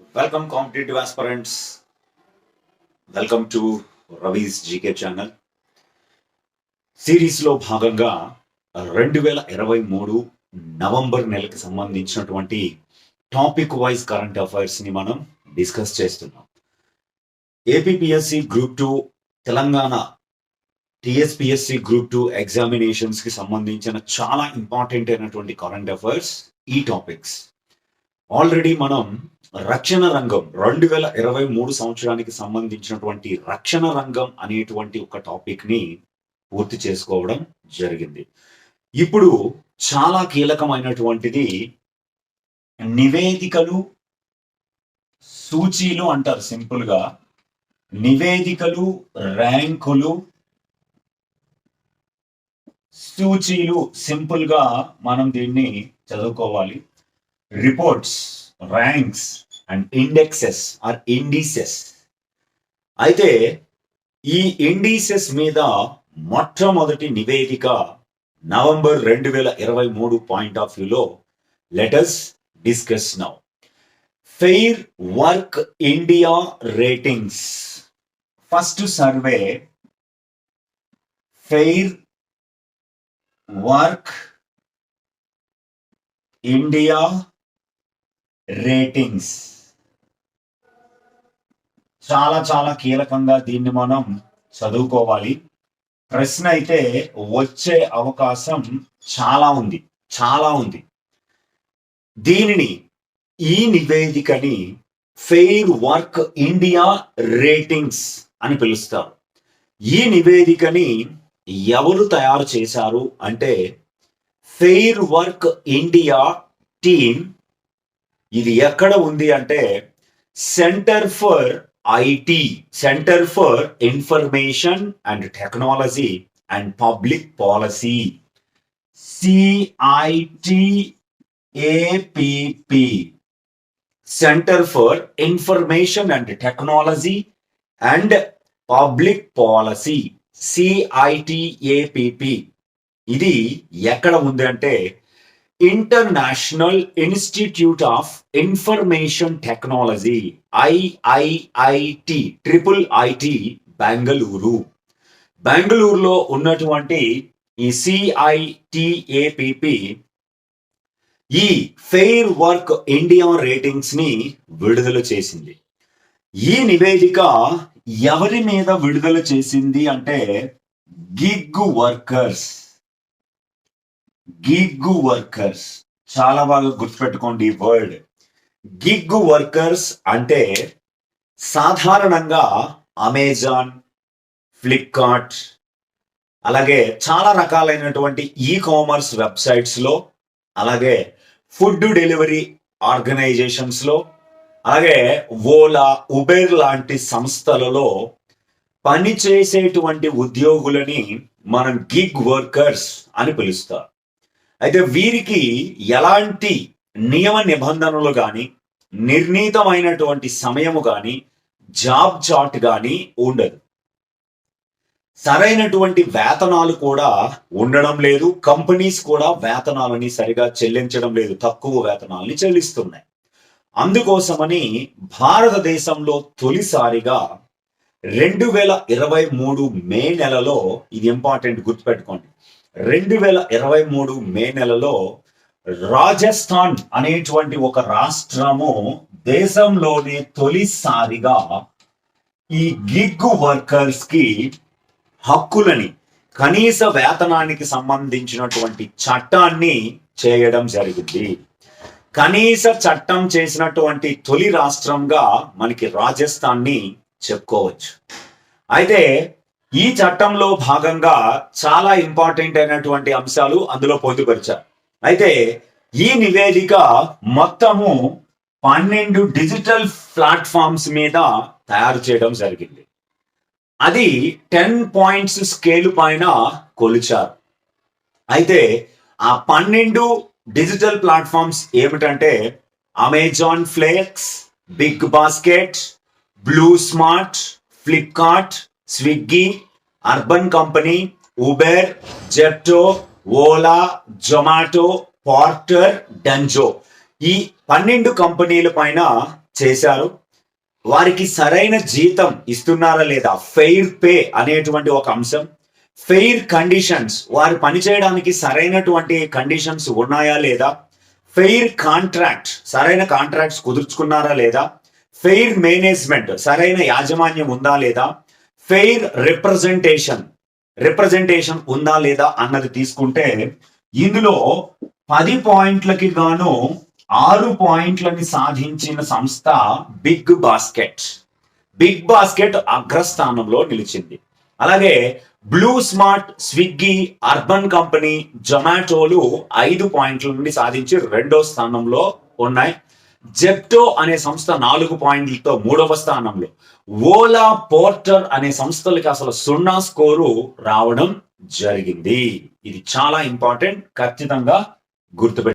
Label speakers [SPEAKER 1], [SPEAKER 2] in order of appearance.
[SPEAKER 1] Welcome competitive aspirants welcome to Ravi's GK channel సిరీస్లో భాగంగా రెండు వేల ఇరవై మూడు నవంబర్ నెలకి సంబంధించినటువంటి టాపిక్ వైజ్ కరెంట్ అఫైర్స్ని మనం డిస్కస్ చేస్తున్నాం. APPSC group two Telangana TSPSC group two ఎగ్జామినేషన్స్కి సంబంధించిన చాలా ఇంపార్టెంట్ అయినటువంటి కరెంట్ అఫైర్స్ ఈ టాపిక్స్ ఆల్రెడీ మనం రక్షణ రంగం రెండు వేల ఇరవై మూడు సంవత్సరానికి సంబంధించినటువంటి రక్షణ రంగం అనేటువంటి ఒక టాపిక్ని పూర్తి చేసుకోవడం జరిగింది. ఇప్పుడు చాలా కీలకమైనటువంటిది నివేదికలు సూచీలు అంటారు సింపుల్గా. నివేదికలు ర్యాంకులు సూచీలు సింపుల్గా మనం దీన్ని చదువుకోవాలి. Reports ranks and indexes or indices అయితే ఈ ఇండీసెస్ మీద మొట్టమొదటి నివేదిక నవంబర్ రెండు వేల ఇరవై మూడు పాయింట్ ఆఫ్ వ్యూలో letters discuss now fair work India ratings first survey fair work India ratings. చాలా చాలా కీలకంగా దీన్ని మనం చదువుకోవాలి. ప్రశ్న అయితే వచ్చే అవకాశం చాలా ఉంది చాలా ఉంది. దీనిని ఈ నివేదికని ఫెయిర్ వర్క్ ఇండియా రేటింగ్స్ అని పిలుస్తారు. ఈ నివేదికని ఎవరు తయారు చేశారు అంటే ఫెయిర్ వర్క్ ఇండియా టీమ్ ఇది ఎక్కడ ఉంది అంటే centre for IT centre for information and technology and public policy. CITAPP centre for information and technology and public policy. CITAPP ఇది ఎక్కడ ఉంది అంటే international institute of information technology IIIT triple IT Bengaluru బెంగళూరులో ఉన్నటువంటి ఈ సిఐటిఏపిపి ఈ ఫెయిర్ వర్క్ ఇండియా రేటింగ్స్ని విడుదల చేసింది. ఈ నివేదిక ఎవరి మీద విడుదల చేసింది అంటే గిగ్ వర్కర్స్. గిగ్గు వర్కర్స్ చాలా బాగా గుర్తుపెట్టుకోండి ఈ వర్డ్ గిగ్గు వర్కర్స్ అంటే సాధారణంగా అమెజాన్ ఫ్లిప్కార్ట్ అలాగే చాలా రకాలైనటువంటి ఈ కామర్స్ వెబ్సైట్స్లో అలాగే ఫుడ్ డెలివరీ ఆర్గనైజేషన్స్లో అలాగే ఓలా ఉబెర్ లాంటి సంస్థలలో పనిచేసేటువంటి ఉద్యోగులని మనం గిగ్ వర్కర్స్ అని పిలుస్తారు. అయితే వీరికి ఎలాంటి నియమ నిబంధనలు కానీ నిర్ణీతమైనటువంటి సమయము కానీ జాబ్ చాట్ కానీ ఉండదు. సరైనటువంటి వేతనాలు కూడా ఉండడం లేదు కంపెనీస్ కూడా వేతనాలని సరిగా చెల్లించడం లేదు తక్కువ వేతనాలని చెల్లిస్తున్నాయి. అందుకోసమని భారతదేశంలో తొలిసారిగా రెండు వేల ఇరవై మూడు మే నెలలో ఇది ఇంపార్టెంట్ గుర్తుపెట్టుకోండి. రెండు వేల ఇరవై మూడు మే నెలలో రాజస్థాన్ అనేటువంటి ఒక రాష్ట్రము దేశంలోనే తొలిసారిగా ఈ గిగ్ వర్కర్స్కి హక్కులని కనీస వేతనానికి సంబంధించినటువంటి చట్టాన్ని చేయడం జరిగింది. కనీస చట్టం చేసినటువంటి తొలి రాష్ట్రంగా మనకి రాజస్థాన్ని చెప్పుకోవచ్చు. అయితే ఈ చట్టంలో భాగంగా చాలా ఇంపార్టెంట్ అయినటువంటి అంశాలు అందులో పొందుపరిచారు. అయితే ఈ నివేదిక మొత్తము పన్నెండు డిజిటల్ ప్లాట్ఫామ్స్ మీద తయారు చేయడం జరిగింది. అది టెన్ పాయింట్స్ స్కేల్ పైన కొలిచారు. అయితే ఆ పన్నెండు డిజిటల్ ప్లాట్ఫామ్స్ ఏమిటంటే Amazon Flex Big Basket Blu Smart Flipkart Swiggy Urban Company Uber Zepto Ola Zomato Porter Dunzo ఈ పన్నెండు కంపెనీల పైన చేశారు. వారికి సరైన జీతం ఇస్తున్నారా లేదా? ఫెయిర్ పే అనేటువంటి ఒక అంశం. ఫెయిర్ కండిషన్స్ వారు పనిచేయడానికి సరైనటువంటి కండిషన్స్ ఉన్నాయా లేదా? ఫెయిర్ కాంట్రాక్ట్ సరైన కాంట్రాక్ట్స్ కుదుర్చుకున్నారా లేదా? ఫెయిర్ మేనేజ్మెంట్ సరైన యాజమాన్యం ఉందా లేదా? Fair representation. రిప్రజెంటేషన్ ఉందా లేదా అన్నది తీసుకుంటే ఇందులో పది పాయింట్లకి గాను ఆరు పాయింట్లని సాధించిన సంస్థ బిగ్ బాస్కెట్. బిగ్ బాస్కెట్ అగ్రస్థానంలో నిలిచింది. అలాగే Blu Smart Swiggy Urban Company జొమాటోలు ఐదు పాయింట్ల నుండి సాధించి రెండో స్థానంలో ఉన్నాయి. జెప్టో అనే సంస్థ నాలుగు పాయింట్లతో మూడవ స్థానంలో. ఓలా పోర్టర్ అనే సంస్థలకి అసలు సున్నా స్కోరు రావడం జరిగింది. ఇది చాలా ఇంపార్టెంట్ ఖచ్చితంగా గుర్తుపెట్టు